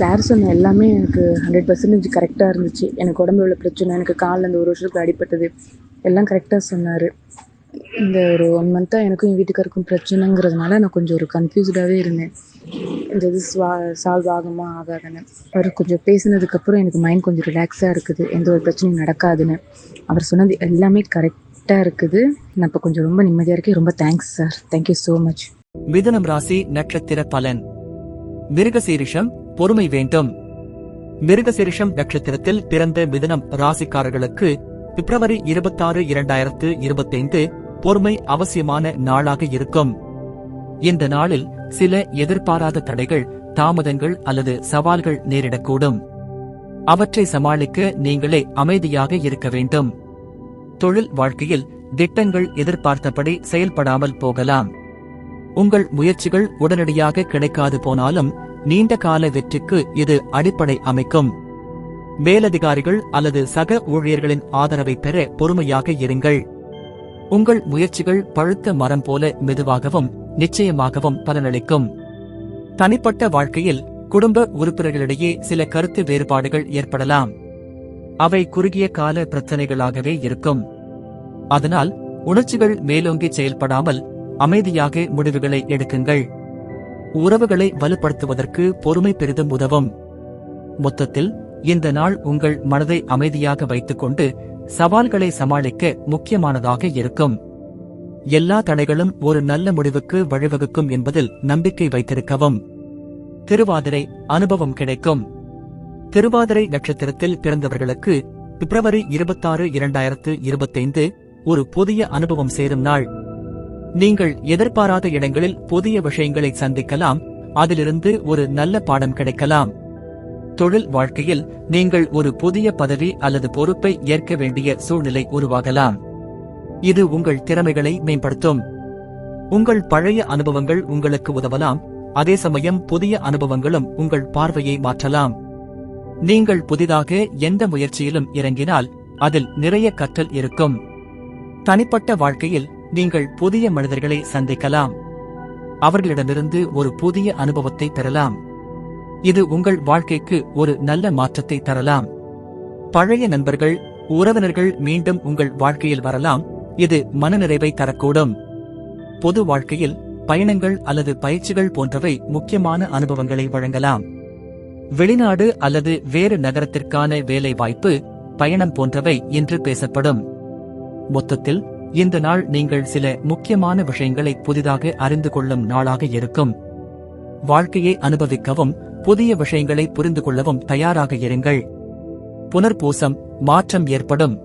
Sir சொன்ன எல்லாமே எனக்கு ஹண்ட்ரட் பர்சன்டேஜ் கரெக்டாக இருந்துச்சு. எனக்கு உடம்புல உள்ள பிரச்சனை எனக்கு காலில் இந்த ஒரு வருஷத்துக்கு அடிப்பட்டது எல்லாம் கரெக்டாக சொன்னார். இந்த ஒரு ஒன் மந்த்தாக எனக்கும் என் வீட்டுக்காருக்கும் பிரச்சனைங்கிறதுனால நான் கொஞ்சம் ஒரு கன்ஃபியூஸ்டாகவே இருந்தேன். இந்த இது ஸ்வா சால்வ் ஆகுமா ஆகாதுன்னு. அவர் கொஞ்சம் பேசினதுக்கப்புறம் எனக்கு மைண்ட் கொஞ்சம் ரிலாக்ஸாக இருக்குது. எந்த ஒரு பிரச்சனையும் நடக்காதுன்னு. அவர் சொன்னது எல்லாமே கரெக்டாக இருக்குது. நான் இப்போ கொஞ்சம் ரொம்ப நிம்மதியாக இருக்கேன். ரொம்ப thanks sir thank you so much மிதனம் ராசி நட்சத்திர பலன். மிருகசீரிஷம் பொறுமை வேண்டும். மிருகசிரிஷம் நட்சத்திரத்தில் பிறந்த மிதனம் ராசிக்காரர்களுக்கு பிப்ரவரி இருபத்தாறு இரண்டாயிரத்து இருபத்தைந்து பொறுமை அவசியமான நாளாக இருக்கும். இந்த நாளில் சில எதிர்பாராத தடைகள் தாமதங்கள் அல்லது சவால்கள் நேரிடக்கூடும். அவற்றை சமாளிக்க நீங்களே அமைதியாக இருக்க வேண்டும். தொழில் வாழ்க்கையில் திட்டங்கள் எதிர்பார்த்தபடி செயல்படாமல் போகலாம். உங்கள் முயற்சிகள் உடனடியாக கிடைக்காது போனாலும் நீண்ட கால வெற்றிக்கு இது அடிப்படை அமைக்கும். மேலதிகாரிகள் அல்லது சக ஊழியர்களின் ஆதரவை பெற பொறுமையாக இருங்கள். உங்கள் முயற்சிகள் பழுத்த மரம் போல மெதுவாகவும் நிச்சயமாகவும் பலனளிக்கும். தனிப்பட்ட வாழ்க்கையில் குடும்ப உறுப்பினர்களிடையே சில கருத்து வேறுபாடுகள் ஏற்படலாம். அவை குறுகிய கால பிரச்சனைகளாகவே இருக்கும். அதனால் உணர்ச்சிகள் மேலோங்கி செயல்படாமல் அமைதியாக முடிவுகளை எடுக்குங்கள். உறவுகளை வலுப்படுத்துவதற்கு பொறுமை பெரிதும் உதவும். மொத்தத்தில் இந்த நாள் உங்கள் மனதை அமைதியாக வைத்துக்கொண்டு சவால்களை சமாளிக்க முக்கியமானதாக இருக்கும். எல்லா தடைகளும் ஒரு நல்ல முடிவுக்கு வழிவகுக்கும் என்பதில் நம்பிக்கை வைத்திருக்கவும். திருவாதிரை அனுபவம் கிடைக்கும். திருவாதிரை நட்சத்திரத்தில் பிறந்தவர்களுக்கு பிப்ரவரி இருபத்தாறு இரண்டாயிரத்து இருபத்தைந்து ஒரு புதிய அனுபவம் சேரும் நாள். நீங்கள் எதிர்பாராத இடங்களில் புதிய விஷயங்களை சந்திக்கலாம். அதிலிருந்து ஒரு நல்ல பாடம் கிடைக்கலாம். தொழில் வாழ்க்கையில் நீங்கள் ஒரு புதிய பதவி அல்லது பொறுப்பை ஏற்க வேண்டிய சூழ்நிலை உருவாகலாம். இது உங்கள் திறமைகளை மேம்படுத்தும். உங்கள் பழைய அனுபவங்கள் உங்களுக்கு உதவலாம். அதே சமயம் புதிய அனுபவங்களும் உங்கள் பார்வையை மாற்றலாம். நீங்கள் புதிதாக எந்த முயற்சியிலும் இறங்கினால் அதில் நிறைய கற்றல் இருக்கும். தனிப்பட்ட வாழ்க்கையில் நீங்கள் புதிய மனிதர்களை சந்திக்கலாம். அவர்களிடமிருந்து ஒரு புதிய அனுபவத்தை பெறலாம். இது உங்கள் வாழ்க்கைக்கு ஒரு நல்ல மாற்றத்தை தரலாம். பழைய நண்பர்கள் உறவினர்கள் மீண்டும் உங்கள் வாழ்க்கையில் வரலாம். இது மனநிறைவை தரக்கூடும். பொது வாழ்க்கையில் பயணங்கள் அல்லது பயிற்சிகள் போன்றவை முக்கியமான அனுபவங்களை வழங்கலாம். வெளிநாடு அல்லது வேறு நகரத்திற்கான வேலை வாய்ப்பு பயணம் போன்றவை இன்று பேசப்படும். மொத்தத்தில் இந்த நாள் நீங்கள் சில முக்கியமான விஷயங்களை புதிதாக அறிந்து கொள்ளும் நாளாக இருக்கும். வாழ்க்கையை அனுபவிக்கவும் புதிய விஷயங்களை புரிந்து கொள்ளவும் தயாராக இருங்கள். புனர்பூசம் மாற்றம் ஏற்படும்.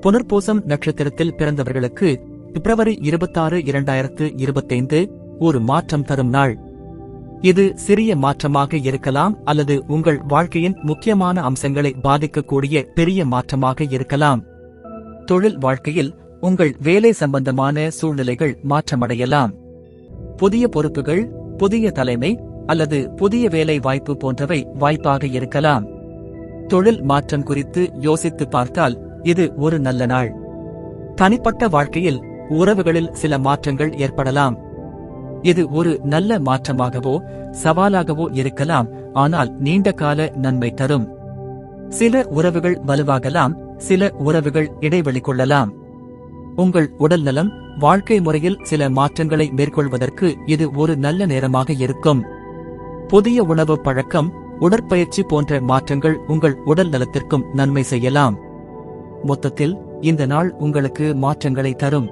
புனர்பூசம் நட்சத்திரத்தில் பிறந்தவர்களுக்கு பிப்ரவரி இருபத்தாறு இரண்டாயிரத்து இருபத்தைந்து ஒரு மாற்றம் தரும் நாள். இது சிறிய மாற்றமாக இருக்கலாம் அல்லது உங்கள் வாழ்க்கையின் முக்கியமான அம்சங்களை பாதிக்கக்கூடிய பெரிய மாற்றமாக இருக்கலாம். தொழில் வாழ்க்கையில் உங்கள் வேலை சம்பந்தமான சூழ்நிலைகள் மாற்றமடையலாம். புதிய பொறுப்புகள் புதிய தலைமை அல்லது புதிய வேலை வாய்ப்பு போன்றவை வாய்ப்பாக இருக்கலாம். தொழில் மாற்றம் குறித்து யோசித்து பார்த்தால் இது ஒரு நல்ல நாள். தனிப்பட்ட வாழ்க்கையில் உறவுகளில் சில மாற்றங்கள் ஏற்படலாம். இது ஒரு நல்ல மாற்றமாகவோ சவாலாகவோ இருக்கலாம் ஆனால் நீண்ட கால நன்மை தரும். சில உறவுகள் வலுவாகலாம் சில உறவுகள் இடைவெளி கொள்ளலாம். உங்கள் உடல் நலம் வாழ்க்கை முறையில் சில மாற்றங்களை மேற்கொள்வதற்கு இது ஒரு நல்ல நேரமாக இருக்கும். புதிய உணவு பழக்கம் உடற்பயிற்சி போன்ற மாற்றங்கள் உங்கள் உடல் நலத்திற்கும் நன்மை செய்யலாம். மொத்தத்தில் இந்த நாள் உங்களுக்கு மாற்றங்களை தரும்.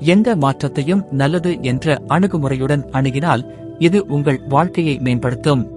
எந்த மாற்றத்தையும் நல்லது என்ற அணுகுமுறையுடன் அணுகினால் இது உங்கள் வாழ்க்கையை மேம்படுத்தும்.